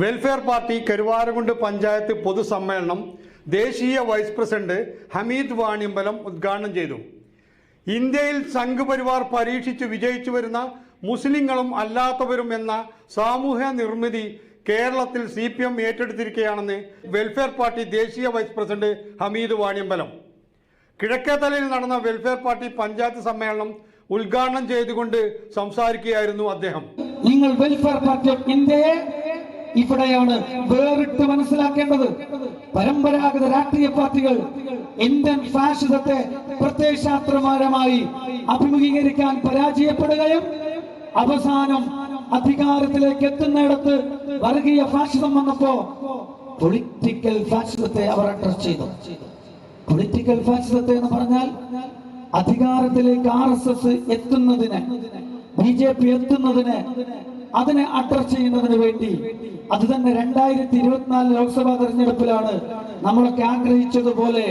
Welfare party Karuvarakundu panchayat പൊതുസമ്മേളനം ദേശീയ vice president Hameed Vaniyambalam ഉദ്ഘാടനം ചെയ്തു. ഇന്ത്യയിൽ സംഘപരിവാർ പരീക്ഷിച്ച് വിജയിച്ചു വരുന്ന മുസ്ലിങ്ങളും അല്ലാത്തവരും എന്ന സാമൂഹ്യ നിർമ്മിതി കേരളത്തിൽ സി പി എം ഏറ്റെടുത്തിരിക്കുകയാണെന്ന് വെൽഫെയർ പാർട്ടി ദേശീയ വൈസ് പ്രസിഡന്റ് ഹമീദ് വാണിയമ്പലം. കിഴക്കേത്തലയിൽ നടന്ന വെൽഫെയർ പാർട്ടി പഞ്ചായത്ത് സമ്മേളനം ഉദ്ഘാടനം ചെയ്തുകൊണ്ട് സംസാരിക്കുകയായിരുന്നു അദ്ദേഹം. നിങ്ങൾ വെൽഫെയർ പാർട്ടി ഇന്ത്യയെ ഇവിടെയാണ് വേറിട്ട് മനസ്സിലാക്കേണ്ടത്. പരമ്പരാഗത രാഷ്ട്രീയ പാർട്ടികൾ ഇന്ത്യൻ ഫാഷിസത്തെ പ്രത്യയശാസ്ത്രപരമായി അഭിമുഖീകരിക്കാൻ പരാജയപ്പെടുകയും അവസാനം അധികാരത്തിലേക്ക് എത്തുന്നിടത്ത് വർഗീയ ഫാഷിസം വന്നപ്പോ പൊളിറ്റിക്കൽ ഫാഷിസത്തെ അവർ അഡ്രസ് ചെയ്തു. പൊളിറ്റിക്കൽ ഫാഷിസത്തെ എന്ന് പറഞ്ഞാൽ അധികാരത്തിലേക്ക് ആർ എസ് എസ് എത്തുന്നതിന് ബി ജെ പി എത്തുന്നതിന് അതിനെ അഡ്രസ് ചെയ്യുന്നതിന് വേണ്ടി. അത് തന്നെ രണ്ടായിരത്തി ഇരുപത്തിനാല് ലോക്സഭാ തെരഞ്ഞെടുപ്പിലാണ് നമ്മളൊക്കെ ആഗ്രഹിച്ചതുപോലെ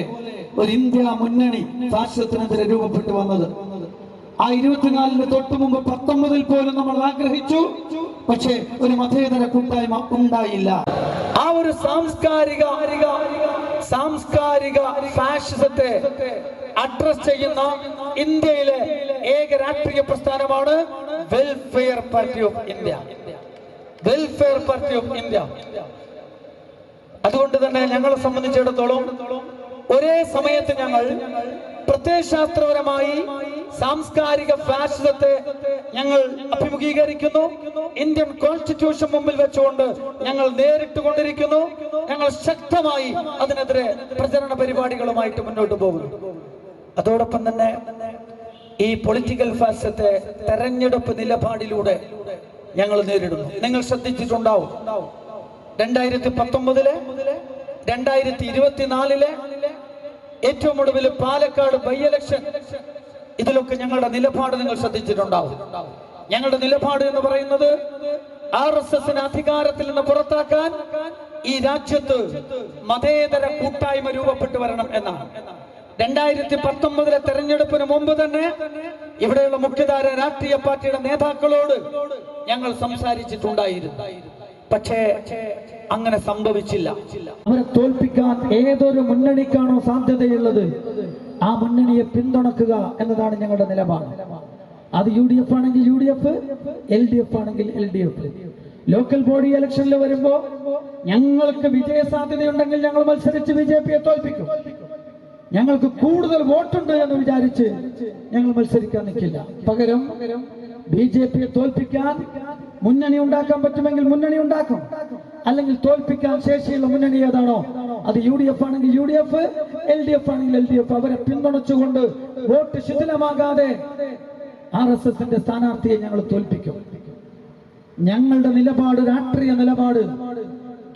ഒരു ഇന്ത്യ മുന്നണി ഫാസിസത്തിനെതിരെ രൂപപ്പെട്ടു വന്നത്. ആ ഇരുപത്തിനാലിന് തൊട്ടു മുമ്പ് പത്തൊമ്പതിൽ പോലും നമ്മൾ ആഗ്രഹിച്ചു. പക്ഷേ ഒരു മതേതര കൂട്ടായ്മ ഉണ്ടായില്ല. ആ ഒരു സാംസ്കാരിക സാംസ്കാരിക ഫാഷിസത്തെ അഡ്രസ് ചെയ്യുന്ന ഇന്ത്യയിലെ ഏക രാഷ്ട്രീയ പ്രസ്ഥാനമാണ് welfare party of India welfare party of India അതുകൊണ്ട് തന്നെ ഞങ്ങളെ സംബന്ധിച്ചിടത്തോളം ഒരേ സമയത്ത് ഞങ്ങൾ പ്രത്യയശാസ്ത്രപരമായി സാംസ്കാരിക ഫാഷിസത്തെ ഞങ്ങൾ അഭിമുഖീകരിക്കുന്നു. ഇന്ത്യൻ കോൺസ്റ്റിറ്റ്യൂഷൻ മുമ്പിൽ വെച്ചുകൊണ്ട് ഞങ്ങൾ നേരിട്ട് കൊണ്ടിരിക്കുന്നു. ഞങ്ങൾ ശക്തമായി അതിനെതിരെ പ്രചരണ പരിപാടികളുമായിട്ട് മുന്നോട്ട് പോകുന്നു. അതോടൊപ്പം തന്നെ ഈ പൊളിറ്റിക്കൽ ഫാസത്തെ തെരഞ്ഞെടുപ്പ് നിലപാടിലൂടെ ഞങ്ങൾ നേരിടുന്നു. നിങ്ങൾ ശ്രദ്ധിച്ചിട്ടുണ്ടാവും. രണ്ടായിരത്തി പത്തൊമ്പതിലെ രണ്ടായിരത്തി ഇരുപത്തിനാലിലെ ഏറ്റവും ഒടുവിൽ പാലക്കാട് ബൈ ഇലക്ഷൻ ഇതിലൊക്കെ ഞങ്ങളുടെ നിലപാട് നിങ്ങൾ ശ്രദ്ധിച്ചിട്ടുണ്ടാവും. ഞങ്ങളുടെ നിലപാട് എന്ന് പറയുന്നത് ആർ എസ് എസിന് അധികാരത്തിൽ നിന്ന് പുറത്താക്കാൻ ഈ രാജ്യത്ത് മതേതര കൂട്ടായ്മ രൂപപ്പെട്ടു വരണം എന്നാണ്. രണ്ടായിരത്തി പത്തൊമ്പതിലെ തെരഞ്ഞെടുപ്പിന് മുമ്പ് തന്നെ ഇവിടെയുള്ള മുഖ്യധാര രാഷ്ട്രീയ പാർട്ടിയുടെ നേതാക്കളോട് ഞങ്ങൾ സംസാരിച്ചിട്ടുണ്ടായിരുന്നു. പക്ഷേ അങ്ങനെ സംഭവിച്ചില്ല. അവരെ തോൽപ്പിക്കാൻ ഏതൊരു മുന്നണിക്കാണോ സാധ്യതയുള്ളത് ആ മുന്നണിയെ പിന്തുണക്കുക എന്നതാണ് ഞങ്ങളുടെ നിലപാട്. അത് യു ഡി എഫ് ആണെങ്കിൽ U D F L D F ആണെങ്കിൽ L D F local body ഇലക്ഷനിൽ വരുമ്പോ ഞങ്ങൾക്ക് വിജയ സാധ്യതയുണ്ടെങ്കിൽ ഞങ്ങൾ മത്സരിച്ച് ബി ജെ പിയെ തോൽപ്പിക്കും. ഞങ്ങൾക്ക് കൂടുതൽ വോട്ടുണ്ട് എന്ന് വിചാരിച്ച് ഞങ്ങൾ മത്സരിക്കാൻ നിൽക്കില്ല. പകരം ബി ജെ പിയെ തോൽപ്പിക്കാൻ മുന്നണി ഉണ്ടാക്കാൻ പറ്റുമെങ്കിൽ മുന്നണി ഉണ്ടാക്കും. അല്ലെങ്കിൽ തോൽപ്പിക്കാൻ ശേഷിയുള്ള മുന്നണി ഏതാണോ? അത് യു ഡി എഫ് ആണെങ്കിൽ U D F L D F ആണെങ്കിൽ എൽ ഡി എഫ്. അവരെ പിന്തുണച്ചുകൊണ്ട് വോട്ട് ശിഥിലമാകാതെ ആർ എസ് എസിന്റെ സ്ഥാനാർത്ഥിയെ ഞങ്ങൾ തോൽപ്പിക്കും. ഞങ്ങളുടെ നിലപാട് രാഷ്ട്രീയ നിലപാട്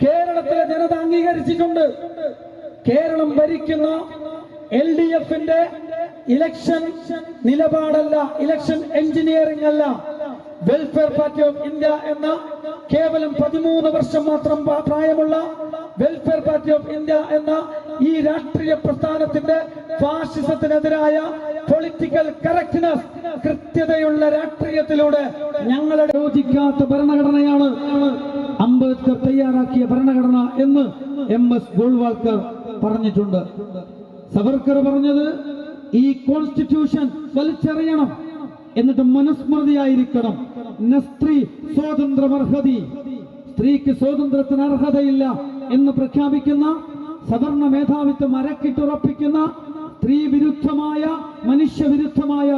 കേരളത്തിലെ ജനത അംഗീകരിച്ചിട്ടുണ്ട്. കേരളം ഭരിക്കുന്ന എൽ ഡി എഫിന്റെ ഇലക്ഷൻ നിലപാടല്ല ഇലക്ഷൻ എഞ്ചിനീയറിംഗ് അല്ല വെൽഫെയർ പാർട്ടി ഓഫ് ഇന്ത്യ എന്ന കേവലം പതിമൂന്ന് വർഷം മാത്രം പ്രായമുള്ള വെൽഫെയർ പാർട്ടി ഓഫ് ഇന്ത്യ എന്ന ഈ രാഷ്ട്രീയ പ്രസ്ഥാനത്തിന്റെ ഫാഷിസത്തിനെതിരായ പൊളിറ്റിക്കൽ കറക്റ്റ്നസ് കൃത്യതയുള്ള രാഷ്ട്രീയത്തിലൂടെ ഞങ്ങളുടെ യോജിക്കാത്ത ഭരണഘടനയാണ് അംബേദ്കർ തയ്യാറാക്കിയ ഭരണഘടന എന്ന് എം എസ് ഗോൾവാൾക്കർ പറഞ്ഞിട്ടുണ്ട്. സവർക്കർ പറഞ്ഞത് ഈ കോൺസ്റ്റിറ്റ്യൂഷൻ വലിച്ചെറിയണം എന്നിട്ട് മനുസ്മൃതിയായിരിക്കണം. ന സ്ത്രീ സ്വാതന്ത്ര്യമർഹതി. സ്ത്രീക്ക് സ്വാതന്ത്ര്യത്തിന് അർഹതയില്ല എന്ന് പ്രഖ്യാപിക്കുന്ന സവർണ മേധാവിത്വം അരക്കിട്ടുറപ്പിക്കുന്ന സ്ത്രീ വിരുദ്ധമായ മനുഷ്യവിരുദ്ധമായ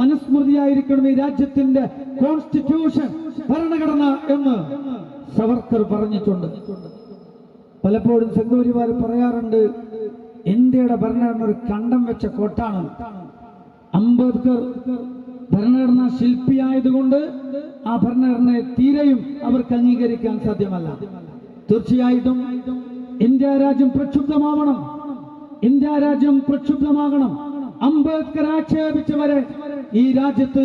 മനുസ്മൃതിയായിരിക്കണം ഈ രാജ്യത്തിന്റെ കോൺസ്റ്റിറ്റ്യൂഷൻ ഭരണഘടന എന്ന് സവർക്കർ പറഞ്ഞിട്ടുണ്ട്. പലപ്പോഴും സംഘപരിവാർ പറയാറുണ്ട് ഇന്ത്യയുടെ ഭരണഘടന ഒരു കണ്ടം വെച്ച കോട്ടാണ്. അംബേദ്കർ ഭരണഘടനാ ശില്പിയായതുകൊണ്ട് ആ ഭരണഘടനയെ തീരെയും അവർക്ക് അംഗീകരിക്കാൻ സാധ്യമല്ല. തീർച്ചയായിട്ടും ഇന്ത്യ രാജ്യം പ്രക്ഷുബ്ധമാവണം. ഇന്ത്യ രാജ്യം പ്രക്ഷുബ്ധമാകണം. അംബേദ്കർ ആക്ഷേപിച്ചവരെ ഈ രാജ്യത്ത്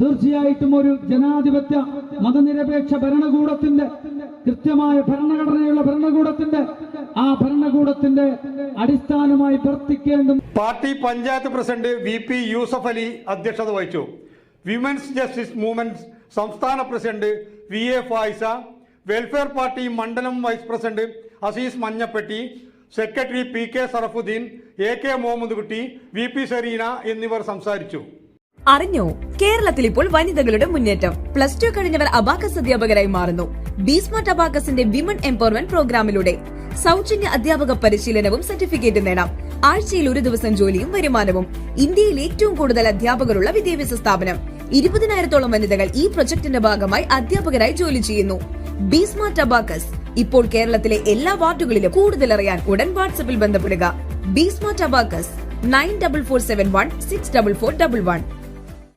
തീർച്ചയായിട്ടും ഒരു ജനാധിപത്യ മതനിരപേക്ഷ ഭരണകൂടത്തിന്റെ കൃത്യമായ ഭരണഘടനയുള്ള ഭരണകൂടത്തിന്റെ ആ ഭരണകൂടത്തിന്റെ അടിസ്ഥാനമായി പ്രവർത്തിക്കേണ്ടത് party panchayat president V P Yusuf Ali അധ്യക്ഷത വഹിച്ചു. വിമൻസ് ജസ്റ്റിസ് മൂവ്മെന്റ് സംസ്ഥാന president V A Faiza welfare party മണ്ഡലം vice president Azeez Manjappetty secretary P K Sarafudheen A K Muhammad Kutty V P Serena എന്നിവർ സംസാരിച്ചു. അറിഞ്ഞോ? കേരളത്തിൽ ഇപ്പോൾ വനിതകളുടെ മുന്നേറ്റം. പ്ലസ് ടു കഴിഞ്ഞവർ അബാക്കസ് അധ്യാപകരായി മാറുന്നു. ബീസ്മാർട്ട് അബാക്കസിന്റെ വിമൻ എംപവർമെന്റ് പ്രോഗ്രാമിലൂടെ സൗജന്യ അധ്യാപക പരിശീലനവും സർട്ടിഫിക്കറ്റും നേടാം. ആഴ്ചയിൽ ഒരു ദിവസം ജോലിയും വരുമാനവും. ഇന്ത്യയിൽ ഏറ്റവും കൂടുതൽ അധ്യാപകരുള്ള വിദ്യാഭ്യാസ സ്ഥാപനം. ഇരുപതിനായിരത്തോളം വനിതകൾ ഈ പ്രൊജക്ടിന്റെ ഭാഗമായി അധ്യാപകരായി ജോലി ചെയ്യുന്നു. ബീസ്മാർട്ട് അബാക്കസ് ഇപ്പോൾ കേരളത്തിലെ എല്ലാ വാർഡുകളിലും കൂടുതൽ അറിയാൻ ഉടൻ വാട്സപ്പിൽ ബന്ധപ്പെടുക. B Smart abacus nine double four seven one six double four double one.